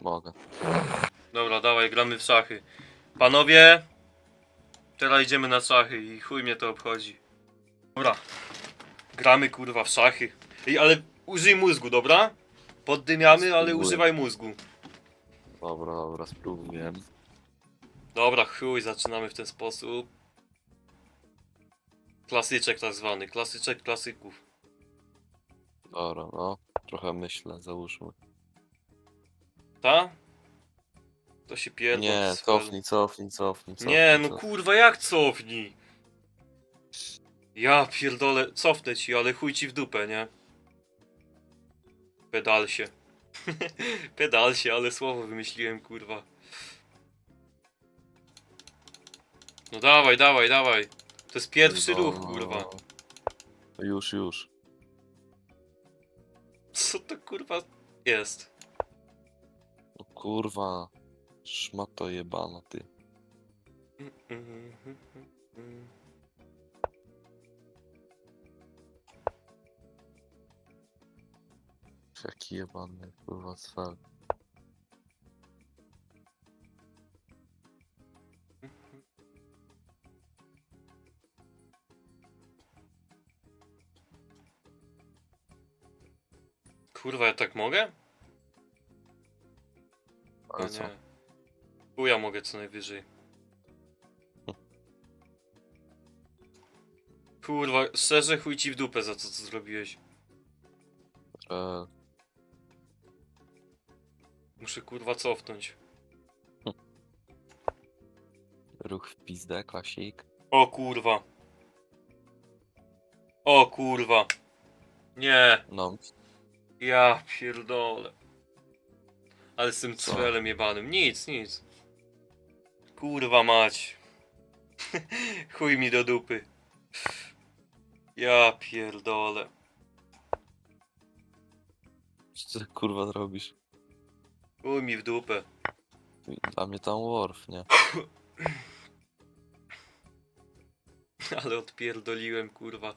Mogę. Dobra, dawaj, gramy w szachy. Panowie, teraz idziemy na szachy i chuj mnie to obchodzi. Dobra, gramy kurwa w szachy. Ej, ale użyj mózgu, dobra? Poddymiamy, ale Spróbuję. używaj mózgu. Dobra, dobra, spróbuję. Dobra, chuj, zaczynamy w ten sposób. Klasyczek tak zwany, klasyczek klasyków. Dobra, no. Trochę myślę, załóżmy. Ta? To się pierdol. Nie, z- cofnij, cofnij, cofnij, cofnij. Nie, no cofnij. kurwa, jak cofnij? Ja pierdolę, cofnę ci, ale chuj ci w dupę, nie? Pedal się. Pedal się, ale słowo wymyśliłem, kurwa. No dawaj, dawaj, dawaj. To jest pierwszy No, ruch, kurwa. Już, już. Co to kurwa jest? Kurwa. Szmato jebana, ty. Jaki jebany, kurwa, cfel. Kurwa, ja tak mogę? A co? nie. Chuja mogę co najwyżej. Kurwa, szczerze chuj ci w dupę za to, co zrobiłeś. E, Muszę kurwa cofnąć. ruch w pizdę, klasik. O kurwa. O kurwa. Nie, No, ja pierdolę. Ale z tym Co? jebanym. Nic, nic. Kurwa mać. Chuj mi do dupy. Ja pierdolę. co ty kurwa zrobisz? Chuj mi w dupę. Dla mnie tam Worf, nie? Ale odpierdoliłem kurwa.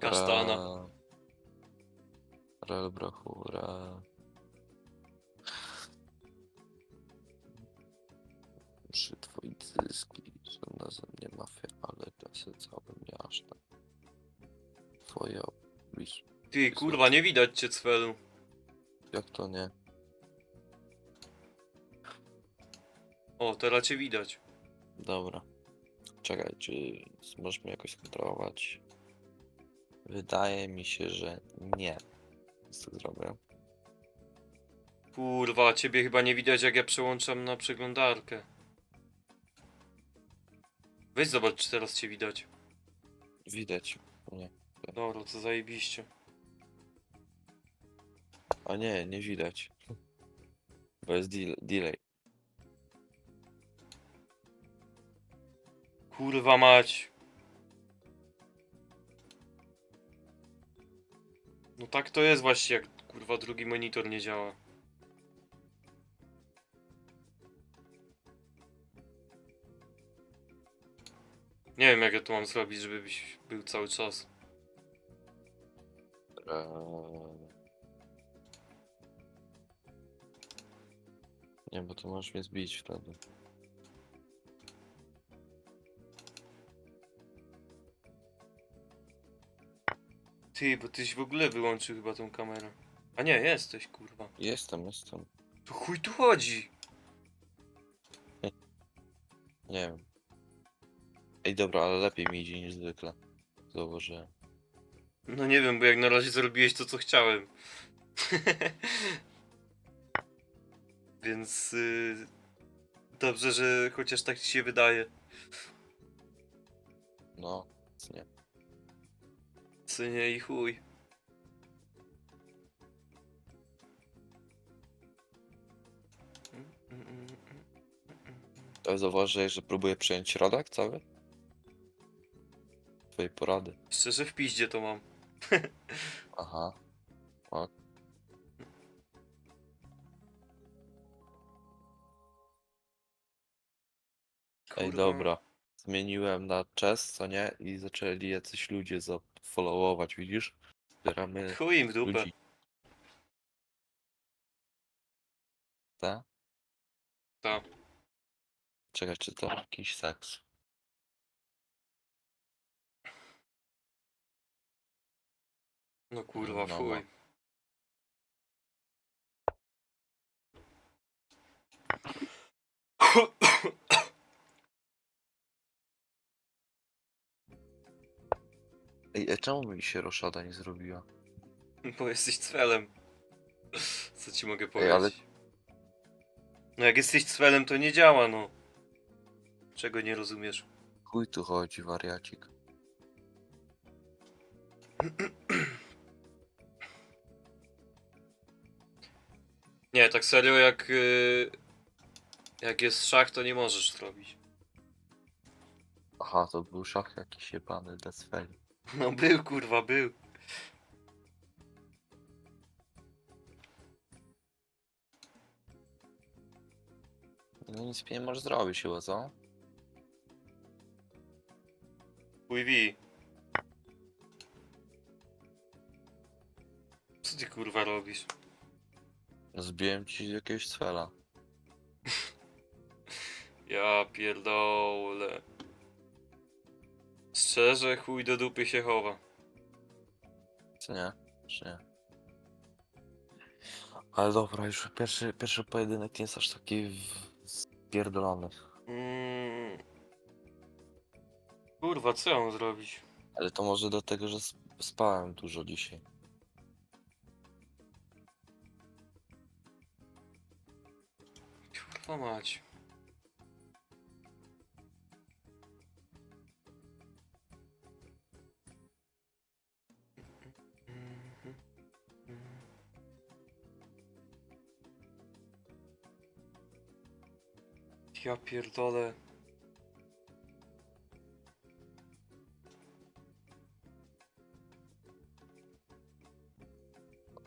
Kasztana. Re... Rel brachu, Przy twoi zyski są na ze mnie mafia, ale kasy całe miasto. Twoje obliż... Ty kurwa, nie widać cię cwelu. Jak to nie? O, teraz cię widać. Dobra. Czekaj, czy możesz mnie jakoś skontrolować? Wydaje mi się, że nie. Co zrobię? Kurwa, ciebie chyba nie widać jak ja przełączam na przeglądarkę. Weź zobacz czy teraz cię widać. Widać. Nie. Dobra, to zajebiście. A nie, nie widać. Bo jest del- delay. Kurwa mać. No tak to jest właśnie jak kurwa drugi monitor nie działa. Nie wiem jak ja to mam zrobić, żeby byś był cały czas. Eee... Nie, bo to możesz mnie zbić wtedy. Ty, bo tyś w ogóle wyłączył chyba tą kamerę. A nie, jesteś kurwa. Jestem, jestem. To chuj tu chodzi. Nie wiem. Ej, dobra, ale lepiej mi idzie niż zwykle. Zauważyłem. No nie wiem, bo jak na razie zrobiłeś to, co chciałem. Więc y, dobrze, że chociaż tak ci się wydaje. No, nie. Synie i chuj. Ale zauważyłeś, że próbuję przejąć środek cały? Twojej porady. Szczerze w piździe to mam. Aha. O. Ej, Kurwa. dobra. Zmieniłem na chess, co nie? I zaczęli jacyś ludzie zafollowować, widzisz? Zbieramy Chuj im w dupę. ludzi. Te? Ta. Czekaj, czy to jakiś seks? No kurwa, No, fuj. no. Ej, a czemu mi się roszada nie zrobiła? Bo jesteś cwelem. Co ci mogę powiedzieć? Ale- No jak jesteś cwelem, to nie działa, no. Czego nie rozumiesz? Chuj tu chodzi, wariacik. Nie, tak serio, jak... Yy, jak jest szach, to nie możesz zrobić. Aha, to był szach jakiś jebany desfeli. No był, kurwa, był. No nic nie możesz zrobić chyba, co? Chuj wi. Co ty kurwa robisz? Zbiłem ci jakiegoś cfela. Ja pierdolę. Szczerze, chuj do dupy się chowa. Czy nie? Czy nie? Ale dobra, już pierwszy, pierwszy pojedynek nie jest aż taki w- spierdolony. Mm. Kurwa, co ja mam zrobić? Ale to może do tego, że sp- spałem dużo dzisiaj. Kurwa mać. Ja pierdolę.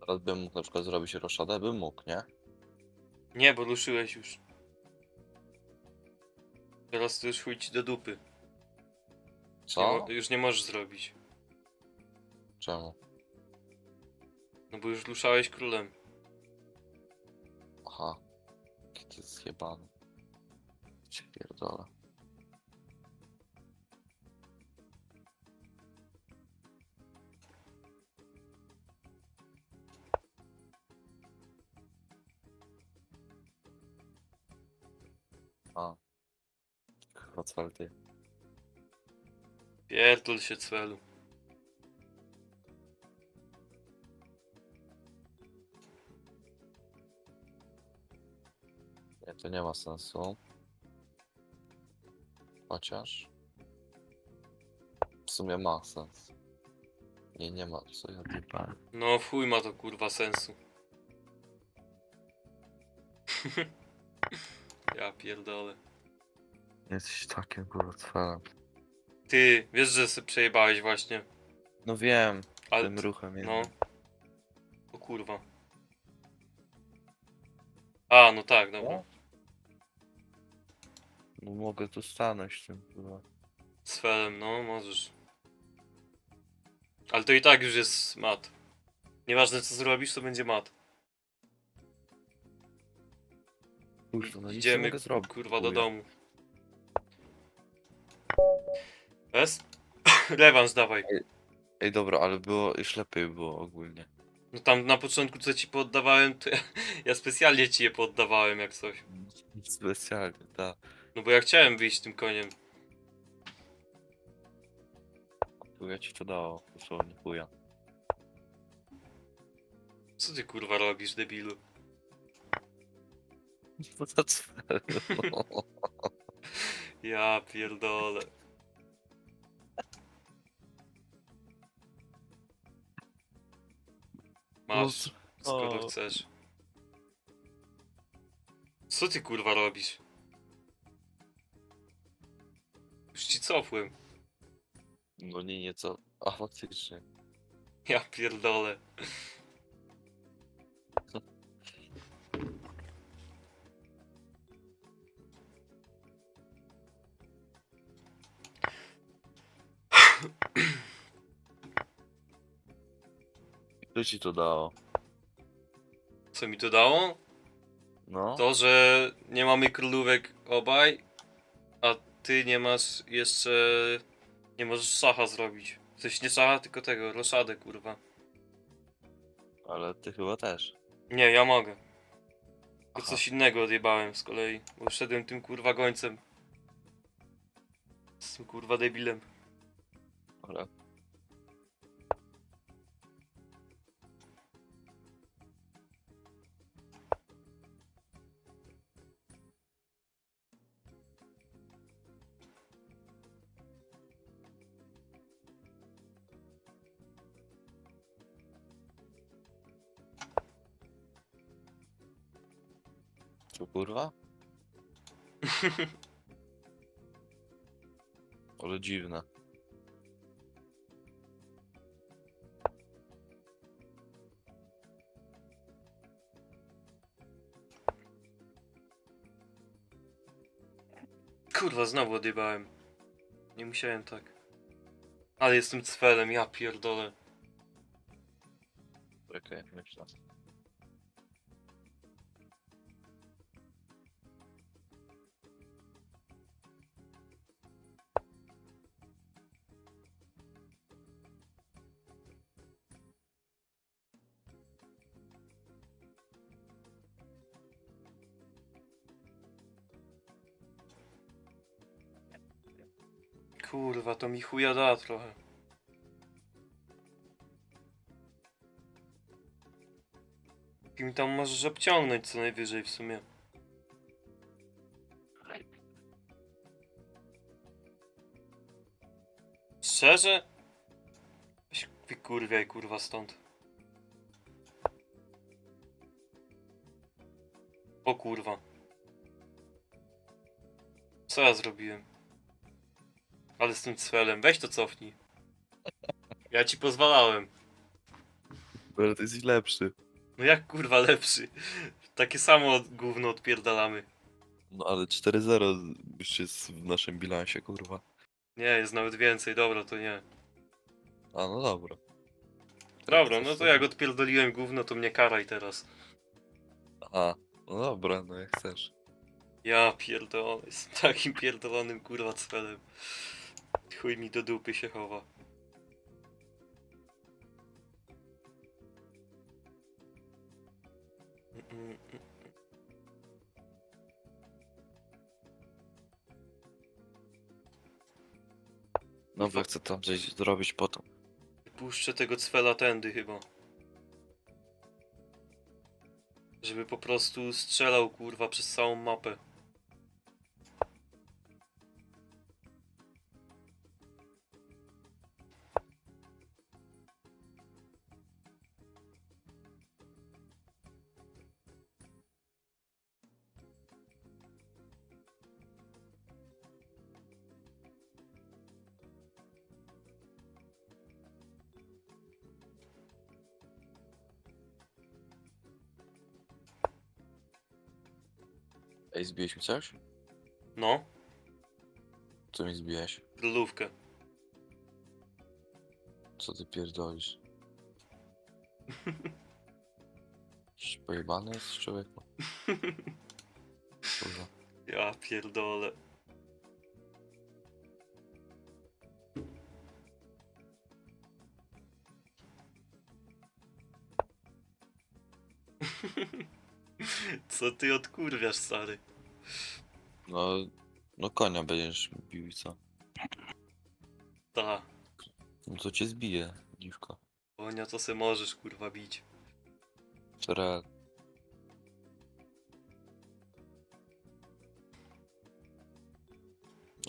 Teraz bym mógł na przykład zrobić roszadę, bym mógł, nie? Nie, bo ruszyłeś już. Teraz to już chuj ci do dupy. Nie Co? mo- już nie możesz zrobić. Czemu? No bo już ruszałeś królem. Aha. Jaki to jest zjebany. Cię pierdolę. A. Kurwa, cwel ty. Pierdol się celu. Nie, to nie ma sensu. Chociaż... W sumie ma sens. Nie, nie ma, co ja odjebałem. No w chuj ma to kurwa sensu. ja pierdolę. Jesteś takim kurwa cwelem. Ty, wiesz, że sobie przejebałeś właśnie. No wiem, Ale tym ruchem no. jednym. O kurwa. A, no tak, dobra. No. No mogę tu stanąć tym kurwa. Z felem, no możesz. Ale to i tak już jest mat. Nieważne co zrobisz, to będzie mat. Kurwa, no nic nie Idziemy mogę zrobić. kurwa do domu. Bez? Rewans dawaj. Ej dobra, ale było, już lepiej było ogólnie. No tam na początku co ci poddawałem, to ja, ja specjalnie ci je poddawałem jak coś. Specjalnie, tak. No bo ja chciałem wyjść tym koniem. Chuja ci to dało, dosłownie chuja. Co ty kurwa robisz, debilu? Co za cwel? Ja pierdolę. Masz, skoro o. chcesz. Co ty kurwa robisz? Już ci cofłem. No nie, nieco. A faktycznie. Ja pierdolę. Co ci to dało? Co mi to dało? No, To, że nie mamy królówek obaj, a ty nie masz jeszcze... Nie możesz szacha zrobić. Coś nie szacha, tylko tego, roszadę, kurwa. ale ty chyba też. Nie, ja mogę. To Aha. coś innego odjebałem z kolei, bo szedłem tym kurwa gońcem. Z tym kurwa debilem. Ale... Co kurwa? Ale dziwne. Kurwa, znowu odjebałem. Nie musiałem tak. Ale jestem cfelem, ja pierdolę. Czekaj, myślę. Kurwa, to mi chuja da trochę. Kim tam możesz obciągnąć co najwyżej w sumie. Szczerze? Weź Wykurwiaj kurwa stąd. O kurwa. Co ja zrobiłem? Ale z tym cfelem, weź to cofnij. Ja ci pozwalałem. Ale ty jesteś lepszy. No jak kurwa lepszy? Takie samo gówno odpierdalamy. No ale 4-0 już jest w naszym bilansie, kurwa. Nie, jest nawet więcej, dobra, to nie. A no dobra. Dobra, no to jak odpierdoliłem gówno, to mnie karaj teraz. A, no dobra, no jak chcesz. Ja pierdolę, jestem takim pierdolonym kurwa cfelem. Chuj mi do dupy się chowa. No bo chcę tam coś zrobić potem. Puszczę tego cwela tędy chyba. Żeby po prostu strzelał kurwa przez całą mapę. Zbiłeś mi coś? No, Co mi zbiłeś? królówkę. Co ty pierdolisz? Jakiś Pojebany jest człowiek? Kurwa. Ja pierdolę. Co ty odkurwiasz, stary? No, no konia będziesz bił i co? Ta, No to cię zbije, dziwko. konia to se możesz kurwa bić. Czera...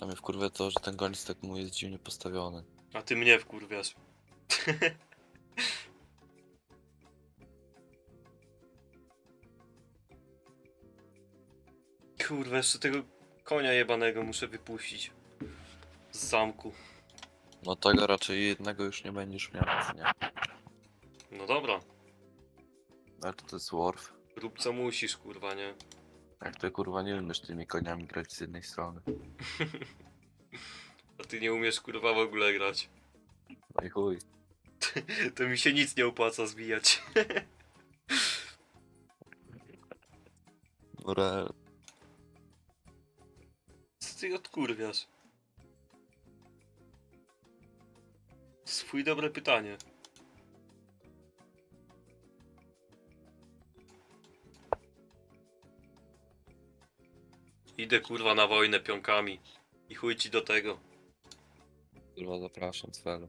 A mnie wkurwia to, że ten goniec tak mu jest dziwnie postawiony. A ty mnie wkurwiasz. Kurwa, jeszcze tego konia jebanego muszę wypuścić. Z zamku. No tego raczej jednego już nie będziesz miał, więc nie. No dobra, Ale to, to jest Worf. rób co musisz, kurwa, nie? Jak ty kurwa nie umiesz tymi koniami grać z jednej strony. A ty nie umiesz kurwa w ogóle grać. No i chuj. To mi się nic nie opłaca zbijać. Re... Ty odkurwiasz? Swój dobre pytanie. Idę kurwa na wojnę pionkami. I chuj ci do tego. Kurwa, zapraszam, celu.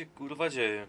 Się kurwa dzieje?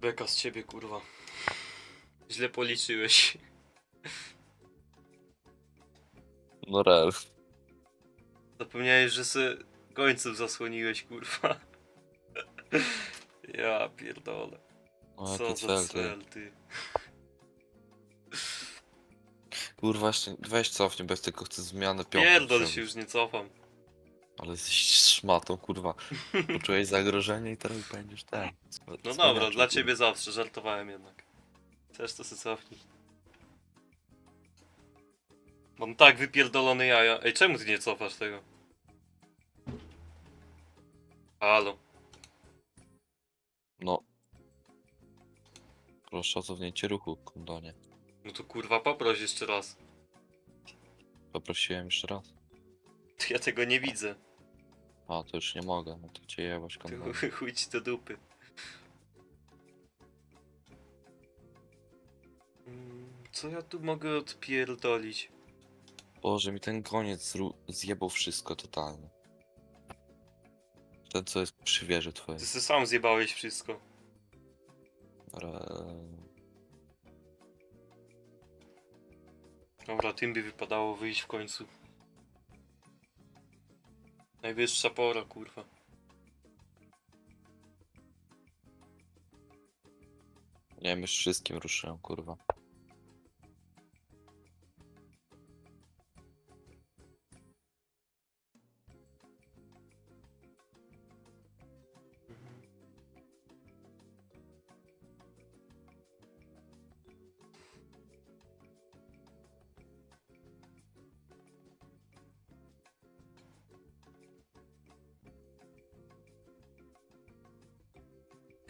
Beka z ciebie kurwa. Źle policzyłeś. No rel. Zapomniałeś, że se końców zasłoniłeś kurwa. Ja pierdolę. O, Co jaki za cel, ty. cel ty. Kurwa, jeszcze weź cofnij, bo ja tylko chcę zmianę piątku Pierdol się już nie cofam. Ale jesteś szmatą, kurwa. Poczułeś zagrożenie i teraz będziesz ten. No dobra, dla ciebie zawsze, żartowałem jednak. Chcesz to se cofnij. Mam tak wypierdolony jaja. Ej, czemu ty nie cofasz tego? Halo. No. Proszę o cofnięcie ruchu, kondonie. No to kurwa poproś jeszcze raz. Poprosiłem jeszcze raz. To ja tego nie widzę. A, to już nie mogę, no to cię jebać Ty kondonie. chuj- ci do dupy. Mm, Co ja tu mogę odpierdolić? Boże, mi ten koniec zru- zjebał wszystko totalnie. Ten, co jest przy wieży twojej. Ty se sam zjebałeś wszystko. Re... Dobra, tym by wypadało wyjść w końcu. Najwyższa pora, kurwa. Wiem, już wszystkim ruszyłem, kurwa.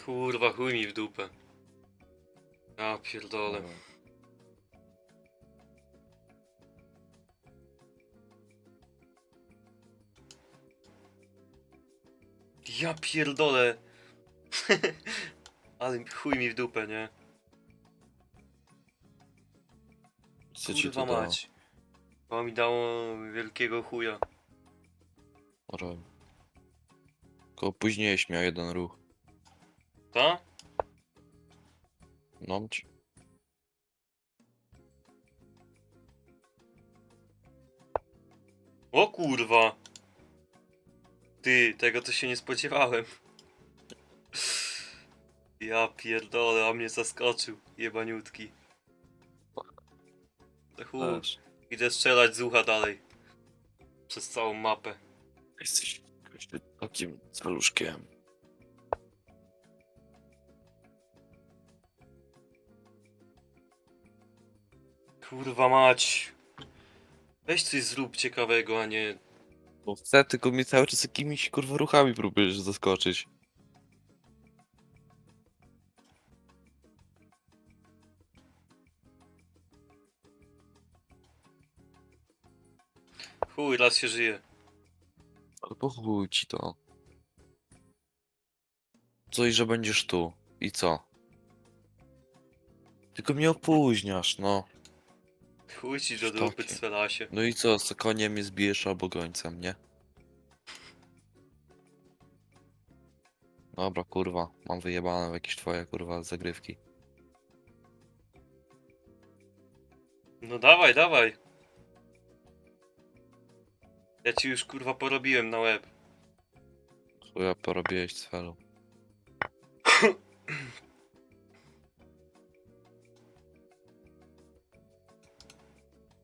Kurwa, chuj mi w dupę. Ja pierdolę. Dobra. Ja pierdolę. Ale chuj mi w dupę, nie? Co ci Kurwa to dało? mać. To mi dało wielkiego chuja. Re... Tylko późniejś miał jeden ruch. Ta? No, ci- O kurwa! Ty, tego to się nie spodziewałem. Ja pierdolę, a mnie zaskoczył, jebaniutki. To chuj, idę strzelać z ucha dalej. Przez całą mapę. Jesteś takim celuszkiem. Kurwa mać. Weź coś zrób ciekawego, a nie... Bo chcę, tylko mnie cały czas jakimiś kurwa ruchami próbujesz zaskoczyć. Chuj, raz się żyje. Ale po chuj ci to. Co i że będziesz tu. I co? Tylko mnie opóźniasz, no. Chuj ci do Sztoki. dupy, cwelasie. No i co, z koniem mnie zbijesz albo gońcem, nie? Dobra, kurwa, mam wyjebane w jakieś twoje, kurwa, zagrywki. No dawaj, dawaj. Ja ci już kurwa porobiłem na łeb. Chuja porobiłeś z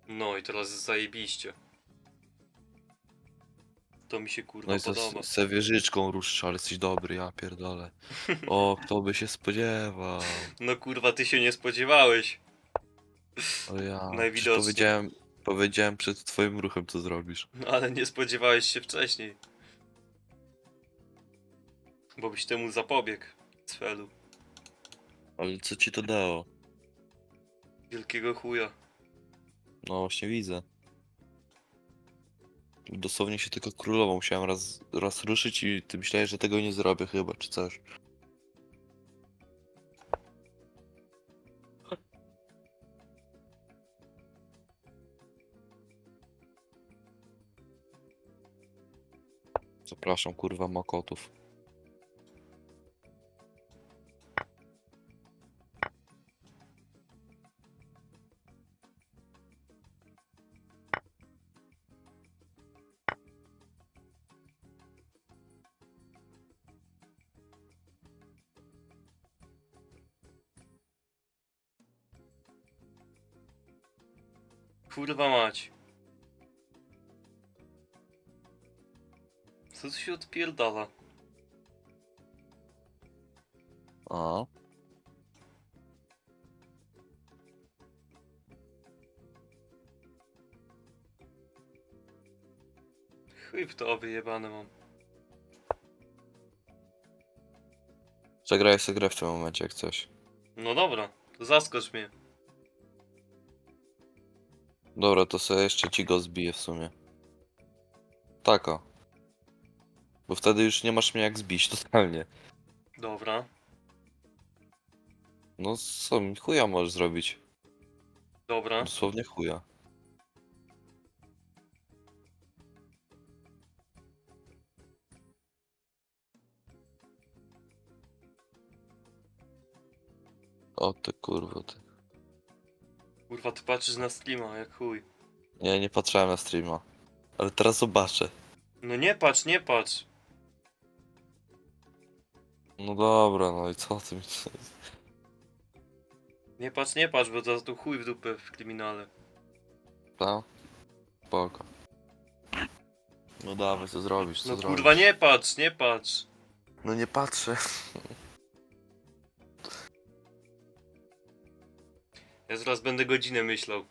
No i teraz zajebiście. To mi się kurwa No i to podoba. z- se wieżyczką ruszysz, ale jesteś dobry, ja pierdolę. O, kto by się spodziewał. No kurwa, ty się nie spodziewałeś. O ja. Najwidoczniej. Powiedziałem, powiedziałem przed twoim ruchem, co zrobisz. No ale nie spodziewałeś się wcześniej. Bo byś temu zapobiegł. Cfelu. Ale co ci to dało? Wielkiego chuja. No właśnie widzę. Dosłownie się tylko królową musiałem raz, raz ruszyć i ty myślałeś, że tego nie zrobię chyba, czy coś. Zapraszam, kurwa, makotów. Co tu się odpierdala? A, Chuj w to wyjebane mam. zagraj sobie grę w tym momencie, jak coś. No dobra, to zaskocz mnie. Dobra, to sobie jeszcze ci go zbiję w sumie. Taka. Bo wtedy już nie masz mnie jak zbić, totalnie. Dobra. No co, mi chuja możesz zrobić. Dobra. Dosłownie chuja. O ty kurwa ty. Kurwa, ty patrzysz na streama, jak chuj. Nie, nie patrzyłem na streama. Ale teraz zobaczę. No nie patrz, nie patrz. No dobra, no i co ty mi... Nie patrz, nie patrz, bo to tu chuj w dupę w kryminale. Ta? Spoko. No dawaj, co zrobisz, co No zrobisz? kurwa, nie patrz, nie patrz. No nie patrzę. Ja zaraz będę godzinę myślał.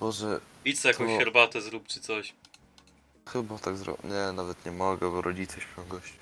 Boże, Idź sobie jakąś To- herbatę zrób czy coś. chyba tak zrobię. Nie, nawet nie mogę, bo rodzice śpią gościu.